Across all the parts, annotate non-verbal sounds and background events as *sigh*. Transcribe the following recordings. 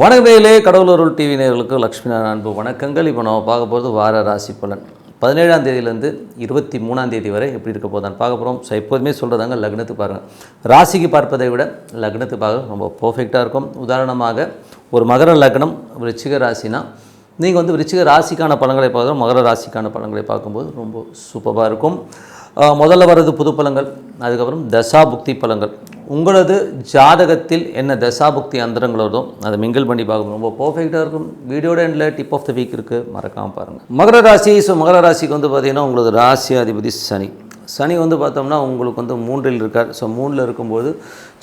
வணக்கத்திலே கடவுளூர் TV நேர்களுக்கு லக்ஷ்மி நாராயண அன்பு வணக்கங்கள். இப்போ நம்ம பார்க்க போகிறது வார ராசி பலன். பதினேழாம் தேதியிலேருந்து இருபத்தி மூணாம் தேதி வரை எப்படி இருக்க போதான் பார்க்க போகிறோம் ஸோ எப்போதுமே சொல்கிறதாங்க லக்னத்துக்கு பாருங்கள் ராசிக்கு பார்ப்பதை விட லக்னத்துக்கு பார்க்க ரொம்ப பர்ஃபெக்டாக இருக்கும். உதாரணமாக ஒரு மகர லக்னம் ரிச்சிக ராசினா நீங்கள் வந்து ரிச்சிக ராசிக்கான பழங்களை பார்க்குறோம். மகர ராசிக்கான பழங்களை பார்க்கும்போது ரொம்ப சூப்பராக இருக்கும். முதல்ல வர்றது புது பழங்கள் அதுக்கப்புறம் தசாபுக்தி பழங்கள் உங்களது ஜாதகத்தில் என்ன தசாபுக்தி அந்தரங்களோதோ அதை மிங்கிள் பண்ணி பார்க்கணும். ரொம்ப பர்ஃபெக்டாக இருக்கும். வீடியோட எண்டில் டிப் ஆஃப் த வீக் இருக்குது மறக்காமல் பாருங்கள் மகர ராசி ஸோ மகர ராசிக்கு வந்து பார்த்திங்கன்னா உங்களது ராசி அதிபதி சனி. சனி வந்து பார்த்தோம்னா உங்களுக்கு வந்து மூன்றில் இருக்கார். ஸோ மூணில் இருக்கும்போது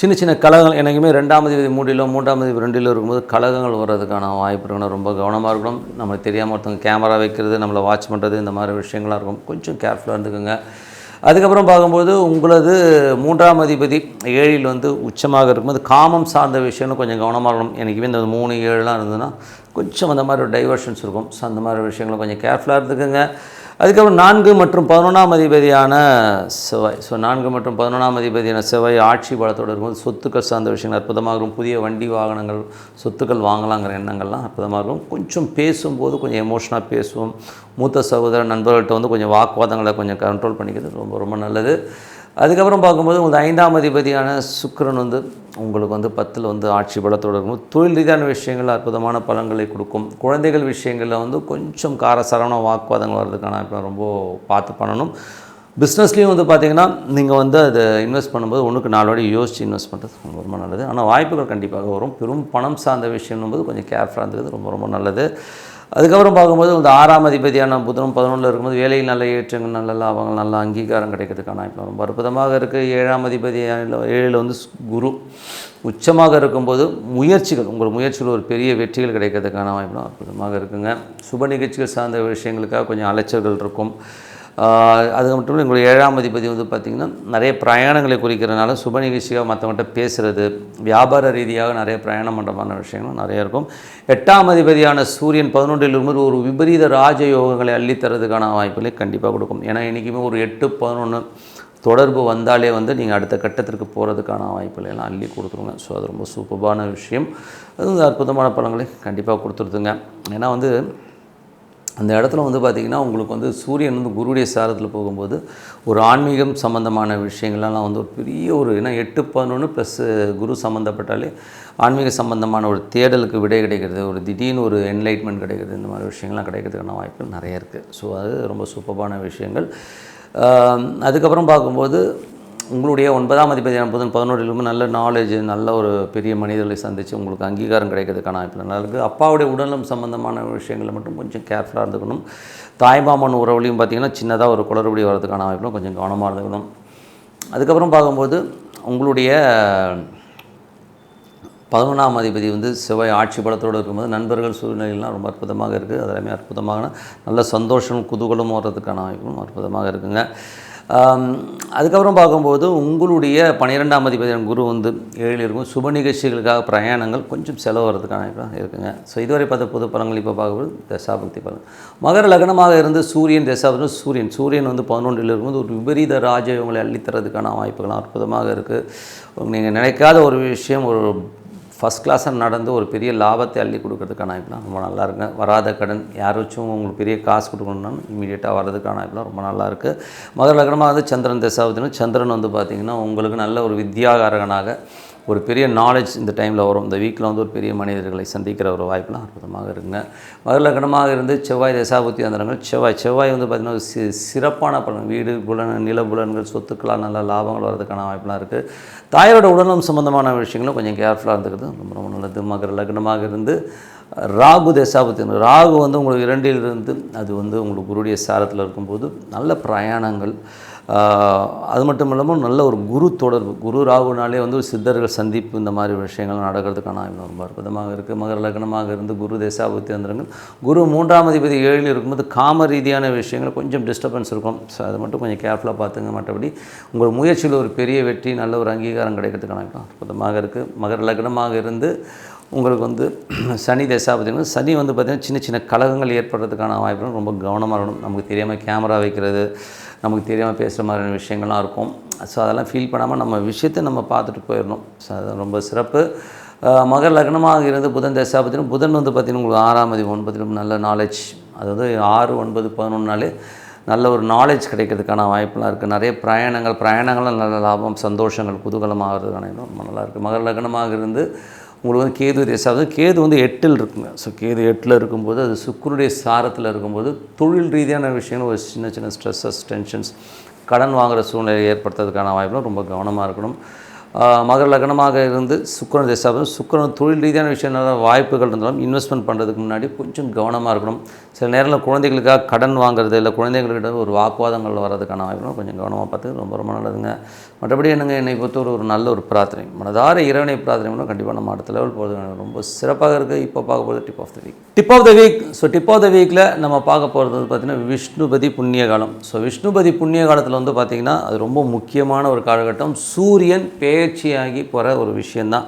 சின்ன சின்ன கலகங்கள் எனக்குமே ரெண்டாம் தேதி மூன்றிலோ மூன்றாம் தேதி ரெண்டிலோ இருக்கும்போது கழகங்கள் வர்றதுக்கான வாய்ப்பு இருக்கணும் ரொம்ப கவனமாக இருக்கணும். நம்மளுக்கு தெரியாமல் ஒருத்தவங்க கேமரா வைக்கிறது நம்மளை வாட்ச் பண்ணுறது இந்த மாதிரி விஷயங்களாக இருக்கும். கொஞ்சம் கேர்ஃபுல்லாக இருந்துக்கோங்க. அதுக்கப்புறம் பார்க்கும்போது உங்களது மூன்றாம் அதிபதி ஏழில் வந்து உச்சமாக இருக்கும்போது காமம் சார்ந்த விஷயம்னு கொஞ்சம் கவனமாக இருக்கணும். எனக்கு இந்த மூணு ஏழுலாம் இருந்ததுன்னா கொஞ்சம் அந்த மாதிரி ஒரு டைவர்ஷன்ஸ் இருக்கும். ஸோ அந்த மாதிரி விஷயங்களும் கொஞ்சம் கேர்ஃபுல்லாக இருந்துக்குங்க. அதுக்கப்புறம் நான்கு மற்றும் பதினொன்றாம் அதிபதியான செவ்வாய். ஸோ நான்கு மற்றும் பதினொன்றாம் அதிபதியான செவ்வாய் ஆட்சி பலத்தோடு இருக்கும்போது சொத்துக்கள் சார்ந்த விஷயங்கள் அற்புதமாக இருக்கும் புதிய வண்டி வாகனங்கள் சொத்துக்கள் வாங்கலாங்கிற எண்ணங்கள்லாம் அற்புதமாக இருக்கும் கொஞ்சம் பேசும்போது கொஞ்சம் எமோஷனாக பேசுவோம். மூத்த சகோதர நண்பர்கள்ட்ட வந்து கொஞ்சம் வாக்குவாதங்களை கொஞ்சம் கண்ட்ரோல் பண்ணிக்கிறது ரொம்ப ரொம்ப நல்லது. அதுக்கப்புறம் பார்க்கும்போது உங்களுக்கு ஐந்தாம் அதிபதியான சுக்கரன் வந்து உங்களுக்கு வந்து பத்தில் வந்து ஆட்சி பலத்தோடு இருக்கும்போது தொழில் ரீதியான விஷயங்கள் அற்புதமான பலன்களை கொடுக்கும். குழந்தைகள் விஷயங்களில் வந்து கொஞ்சம் காரசாரமான வாக்குவாதங்கள் வர்றதுக்கான இப்போ ரொம்ப பார்த்து பண்ணணும். பிஸ்னஸ்லேயும் வந்து பார்த்தீங்கன்னா நீங்கள் வந்து அதை இன்வெஸ்ட் பண்ணும்போது ஒன்றுக்கு நாலு வாடி யோசித்து இன்வெஸ்ட் பண்ணுறது ரொம்ப ரொம்ப நல்லது. ஆனால் வாய்ப்புகள் கண்டிப்பாக வரும். பெரும் பணம் சார்ந்த விஷயம்னும்போது கொஞ்சம் கேர்ஃபுல்லாக இருந்தது ரொம்ப ரொம்ப நல்லது. அதுக்கப்புறம் பார்க்கும்போது இந்த ஆறாம் அதிபதியான புதனும் பதினொன்றில் இருக்கும்போது வேலையில் நல்ல ஏற்றங்கள் நல்ல லாபங்கள் நல்ல அங்கீகாரம் கிடைக்கிறதுக்கான இப்போ ரொம்ப அற்புதமாக இருக்குது ஏழாம் அதிபதியான ஏழில் வந்து குரு உச்சமாக இருக்கும்போது முயற்சிகள் உங்கள் முயற்சிகள் ஒரு பெரிய வெற்றிகள் கிடைக்கிறதுக்கான வாய்ப்பு அற்புதமாக இருக்குங்க. சுப நிகழ்ச்சிகள் சார்ந்த விஷயங்களுக்காக கொஞ்சம் அலைச்சல்கள் இருக்கும். அது மட்டும் எங்களுடைய ஏழாம் அதிபதி வந்து பார்த்திங்கன்னா நிறைய பிரயாணங்களை குறிக்கிறனால சுப நிகழ்ச்சியாக மற்றவங்கள்ட்ட பேசுகிறது வியாபார ரீதியாக நிறைய பிரயாணம் பண்ணுறமான விஷயங்களும் நிறைய இருக்கும். எட்டாம் அதிபதியான சூரியன் பதினொன்றில் இருக்கும்போது ஒரு விபரீத ராஜயோகங்களை அள்ளித்தரதுக்கான வாய்ப்புகளை கண்டிப்பாக கொடுக்கும். ஏன்னா இன்றைக்குமே ஒரு எட்டு பதினொன்று தொடர்பு வந்தாலே வந்து நீங்கள் அடுத்த கட்டத்திற்கு போகிறதுக்கான வாய்ப்புகளை எல்லாம் அள்ளி கொடுத்துருங்க. ஸோ அது ரொம்ப சூப்பரான விஷயம். அது வந்து அற்புதமான பலன்களை கண்டிப்பாக கொடுத்துருதுங்க. ஏன்னா வந்து அந்த இடத்துல வந்து பார்த்திங்கன்னா உங்களுக்கு வந்து சூரியன் வந்து குருடைய சாரத்தில் போகும்போது ஒரு ஆன்மீகம் சம்மந்தமான விஷயங்கள்லாம் வந்து ஒரு பெரிய ஒரு ஏன்னா எட்டு பதினொன்று ப்ளஸ் குரு சம்மந்தப்பட்டாலே ஆன்மீக சம்மந்தமான ஒரு தேடலுக்கு விடை கிடைக்கிறது. ஒரு திடீர்னு ஒரு என்லைட்மெண்ட் கிடைக்கிறது. இந்த மாதிரி விஷயங்கள்லாம் கிடைக்கிறதுக்கான வாய்ப்புகள் நிறைய இருக்குது ஸோ அது ரொம்ப சூப்பரான விஷயங்கள். அதுக்கப்புறம் பார்க்கும்போது உங்களுடைய ஒன்பதாம் அதிபதியான புதன் பதினோரிலுமே நல்ல நாலேஜ் நல்ல ஒரு பெரிய மனிதர்களை சந்தித்து உங்களுக்கு அங்கீகாரம் கிடைக்கிறதுக்கான வாய்ப்பு நல்லா இருக்குது அப்பாவுடைய உடலும் சம்பந்தமான விஷயங்களை மட்டும் கொஞ்சம் கேர்ஃபுல்லாக இருந்துக்கணும். தாய்மாமன் உறவுலையும் பார்த்திங்கன்னா சின்னதாக ஒரு குளறுபடி வர்றதுக்கான வாய்ப்பும் கொஞ்சம் கவனமாக இருந்துக்கணும். அதுக்கப்புறம் பார்க்கும்போது உங்களுடைய பதினொன்றாம் அதிபதி வந்து செவ்வாய் ஆட்சி பலத்தோடு இருக்கும்போது நண்பர்கள் சூழ்நிலையெல்லாம் ரொம்ப அற்புதமாக இருக்குது அதெல்லாமே அற்புதமான நல்ல சந்தோஷம் குதூகலம் வர்றதுக்கான வாய்ப்பும் அற்புதமாக இருக்குங்க. அதுக்கப்புறம் பார்க்கும்போது உங்களுடைய பன்னிரெண்டாம் அதிபதியான குரு வந்து ஏழில் இருக்கும். சுப நிகழ்ச்சிகளுக்காக பிரயாணங்கள் கொஞ்சம் செலவு வர்றதுக்கான இருக்குங்க. ஸோ இதுவரை பார்த்த புது பலன்கள் இப்போ பார்க்கும்போது தசாபக்தி பலன். மகர லக்னமாக இருந்து சூரியன் தசாபக்தி சூரியன் சூரியன் வந்து பதினொன்றில் இருக்கும்போது ஒரு விபரீத ராஜயோகங்களை அள்ளித்தரதுக்கான வாய்ப்புகள் அற்புதமாக இருக்குது நீங்கள் நினைக்காத ஒரு விஷயம் ஒரு ஃபஸ்ட் கிளாஸாக நடந்து ஒரு பெரிய லாபத்தை அள்ளி கொடுக்கறதுக்கான வாய்ப்புலாம் ரொம்ப நல்லா இருக்குங்க வராத கடன் யாராச்சும் உங்களுக்கு பெரிய காசு கொடுக்கணும்னா இமீடியட்டாக வர்றதுக்கான வாய்ப்புலாம் ரொம்ப நல்லாயிருக்கு. மகர லக்னமாக வந்து சந்திரன் தசாவதுன்னு சந்திரன் வந்து பார்த்திங்கன்னா உங்களுக்கு நல்ல ஒரு வித்யாகாரகனாக ஒரு பெரிய நாலேஜ் இந்த டைமில் வரும். இந்த வீக்கில் வந்து ஒரு பெரிய மனிதர்களை சந்திக்கிற ஒரு வாய்ப்புலாம் அற்புதமாக இருக்குங்க. மகர லக்னமாக இருந்து செவ்வாய் தசாபுத்தி அந்தரங்கள் செவ்வாய் செவ்வாய் வந்து பார்த்திங்கன்னா சி சிறப்பான பலன். வீடு புலன் நில புலன்கள் சொத்துக்களால் நல்ல லாபங்கள் வர்றதுக்கான வாய்ப்புலாம் இருக்குது தாயாரோட உடல்நலம் சம்பந்தமான விஷயங்களும் கொஞ்சம் கேர்ஃபுல்லாக இருந்துக்கிறது ரொம்ப ரொம்ப நல்லது. மகர லக்னமாக இருந்து ராகு தசாபத்தின் ராகு வந்து உங்களுக்கு இரண்டில் இருந்து அது வந்து உங்களுக்கு குருடைய சாரத்தில் இருக்கும்போது நல்ல பிரயாணங்கள். அது மட்டும் இல்லாமல் நல்ல ஒரு குரு தொடர்பு. குரு ராகுனாலே வந்து ஒரு சித்தர்கள் சந்திப்பு இந்த மாதிரி விஷயங்கள் நடக்கிறதுக்கான ரொம்ப அற்புதமாக இருக்குது மகர லக்னமாக இருந்து குரு தேசாபுத்தி அந்தரங்கள் குரு மூன்றாம் அதிபதி ஏழில் இருக்கும்போது காம ரீதியான விஷயங்கள் கொஞ்சம் டிஸ்டர்பன்ஸ் இருக்கும். ஸோ அதை மட்டும் கொஞ்சம் கேர்ஃபுல்லாக பார்த்துங்க. மற்றபடி உங்கள் முயற்சியில் ஒரு பெரிய வெற்றி நல்ல ஒரு அங்கீகாரம் கிடைக்கிறதுக்கான அற்புதமாக இருக்குது மகர லக்னமாக இருந்து உங்களுக்கு வந்து *clears throat* சனி தசா பார்த்திங்கன்னா சனி வந்து பார்த்திங்கன்னா சின்ன சின்ன கலகங்கள் ஏற்படுறதுக்கான வாய்ப்புகள் ரொம்ப கவனமாக இருக்கணும். நமக்கு தெரியாமல் கேமரா வைக்கிறது நமக்கு தெரியாமல் பேசுகிற மாதிரியான விஷயங்கள்லாம் இருக்கும். ஸோ அதெல்லாம் ஃபீல் பண்ணாமல் நம்ம விஷயத்தை நம்ம பார்த்துட்டு போயிடணும். ஸோ அது ரொம்ப சிறப்பு. மகர் லக்னமாக இருந்து புதன் தசா பார்த்திங்கன்னா புதன் வந்து பார்த்தீங்கன்னா உங்களுக்கு ஆறாம் அதிபதி ஒன்பதிலும் நல்ல நாலேஜ் அதாவது ஆறு ஒன்பது பதினொன்றுனாலே நல்ல ஒரு நாலேஜ் கிடைக்கிறதுக்கான வாய்ப்புலாம் இருக்குது நிறைய பிரயாணங்கள் பிரயாணங்களும் நல்ல லாபம் சந்தோஷங்கள் குதூகலமாகிறதுக்கான இடம் ரொம்ப நல்லா இருக்குது லக்னமாக இருந்து உங்களுக்கு வந்து கேது தேசாவது கேது வந்து எட்டில் இருக்குங்க. ஸோ கேது எட்டில் இருக்கும்போது அது சுக்கருடைய சாரத்தில் இருக்கும்போது தொழில் ரீதியான விஷயங்கள் ஒரு சின்ன சின்ன ஸ்ட்ரெஸ்ஸஸ் டென்ஷன்ஸ் கடன் வாங்குகிற சூழ்நிலை ஏற்படுத்துறதுக்கான வாய்ப்புலாம் ரொம்ப கவனமாக இருக்கணும். மகர லக்னமாக இருந்து சுக்கரன் தேசாவது சுக்கரன் தொழில் ரீதியான விஷயம் வாய்ப்புகள் இருந்தாலும் இன்வெஸ்ட்மெண்ட் பண்ணுறதுக்கு முன்னாடி கொஞ்சம் கவனமாக இருக்கணும். சில நேரத்தில் குழந்தைகளுக்காக கடன் வாங்குறது இல்லை குழந்தைங்கள்கிட்ட ஒரு வாக்குவாதங்கள் வர்றதுக்கான வாய்ப்புகள் கொஞ்சம் கவனமாக பார்த்து ரொம்ப ரொம்ப நல்லதுங்க. மற்றபடி என்னங்க என்னை பொறுத்தவரை ஒரு நல்ல ஒரு பிரார்த்தனை. மனதார இறைவனை பிரார்த்தனை பண்ணால் கண்டிப்பாக நம்ம அடுத்த லெவல் போகிறது ரொம்ப சிறப்பாக இருக்குது இப்போ பார்க்க போகிறது tip of the week tip of the week so tip of the வீக்கில் நம்ம பார்க்க போகிறது பார்த்திங்கன்னா விஷ்ணுபதி புண்ணிய காலம். ஸோ விஷ்ணுபதி புண்ணிய காலத்தில் வந்து பார்த்திங்கன்னா அது ரொம்ப முக்கியமான ஒரு காலகட்டம். சூரியன் பேச்சியாகி போகிற ஒரு விஷயந்தான்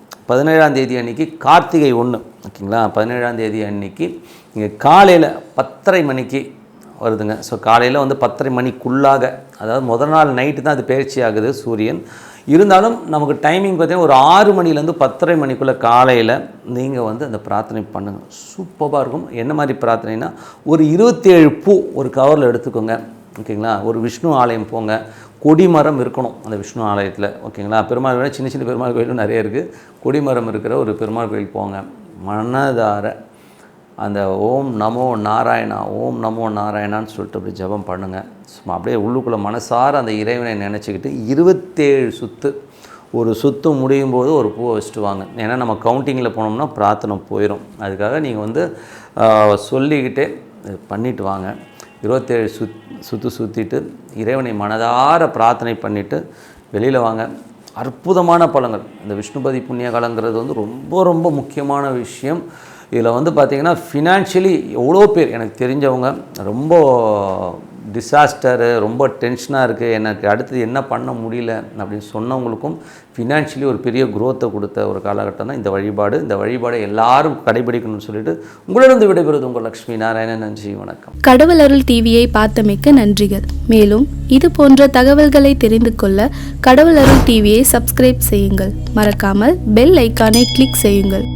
பதினேழாம் தேதி அன்னைக்கு கார்த்திகை ஒன்று ஓகேங்களா? பதினேழாம் தேதி அன்னைக்கு இங்கே காலையில் பத்தரை மணிக்கு வருதுங்க. ஸோ காலையில் வந்து பத்தரை மணிக்குள்ளாக அதாவது முதல் நாள் நைட்டு தான் அது பயிற்சி ஆகுது சூரியன். இருந்தாலும் நமக்கு டைமிங் பார்த்தீங்கன்னா ஒரு ஆறு மணிலேருந்து பத்தரை மணிக்குள்ளே காலையில் நீங்கள் வந்து அந்த பிரார்த்தனை பண்ணுங்கள் சூப்பராக இருக்கும். என்ன மாதிரி பிரார்த்தனைனா ஒரு இருபத்தேழு பூ ஒரு கவரில் எடுத்துக்கோங்க. ஓகேங்களா? ஒரு விஷ்ணு ஆலயம் போங்க. கொடிமரம் இருக்கணும் அந்த விஷ்ணு ஆலயத்தில் ஓகேங்களா? பெருமாள் கோயில் சின்ன சின்ன பெருமாள் கோயிலும் நிறைய இருக்குது கொடிமரம் இருக்கிற ஒரு பெருமாள் கோயில் போங்க. மனதார அந்த ஓம் நமோ நாராயணா ஓம் நமோ நாராயணான்னு சொல்லிட்டு அப்படி ஜெபம் பண்ணுங்கள் சும்மா அப்படியே உள்ளுக்குள்ளே மனசார அந்த இறைவனை நினச்சிக்கிட்டு இருபத்தேழு சுத்து ஒரு சுத்து முடியும் போது ஒரு பூவை வச்சுட்டு வாங்க. ஏன்னா நம்ம கவுண்டிங்கில் போனோம்னா பிரார்த்தனை போயிடும் அதுக்காக நீங்கள் வந்து சொல்லிக்கிட்டே பண்ணிட்டு வாங்க. இருபத்தேழு சுத் சுற்று சுற்றிட்டு இறைவனை மனதார பிரார்த்தனை பண்ணிவிட்டு வெளியில் வாங்க. அற்புதமான பலங்கள் இந்த விஷ்ணுபதி புண்ணிய காலங்கிறது வந்து ரொம்ப ரொம்ப முக்கியமான விஷயம். இதில் வந்து பார்த்திங்கன்னா ஃபினான்ஷியலி எவ்வளோ பேர் எனக்கு தெரிஞ்சவங்க ரொம்ப டிசாஸ்டரு ரொம்ப டென்ஷனாக இருக்குது எனக்கு அடுத்தது என்ன பண்ண முடியல அப்படின்னு சொன்னவங்களுக்கும் ஃபினான்ஷியலி ஒரு பெரிய குரோத்தை கொடுத்த ஒரு காலகட்டம் தான் இந்த வழிபாடு. இந்த வழிபாடை எல்லாரும் கடைபிடிக்கணும்னு சொல்லிட்டு உங்களிடம் விடைபெறுவது உங்கள் லக்ஷ்மி நாராயணன். நன்றி வணக்கம். கடவுள் அருள் டிவியை பார்த்தமைக்க நன்றிகள். மேலும் இது போன்ற தகவல்களை தெரிந்து கொள்ள கடவுள் அருள் டிவியை சப்ஸ்கிரைப் செய்யுங்கள். மறக்காமல் பெல் ஐக்கானை கிளிக் செய்யுங்கள்.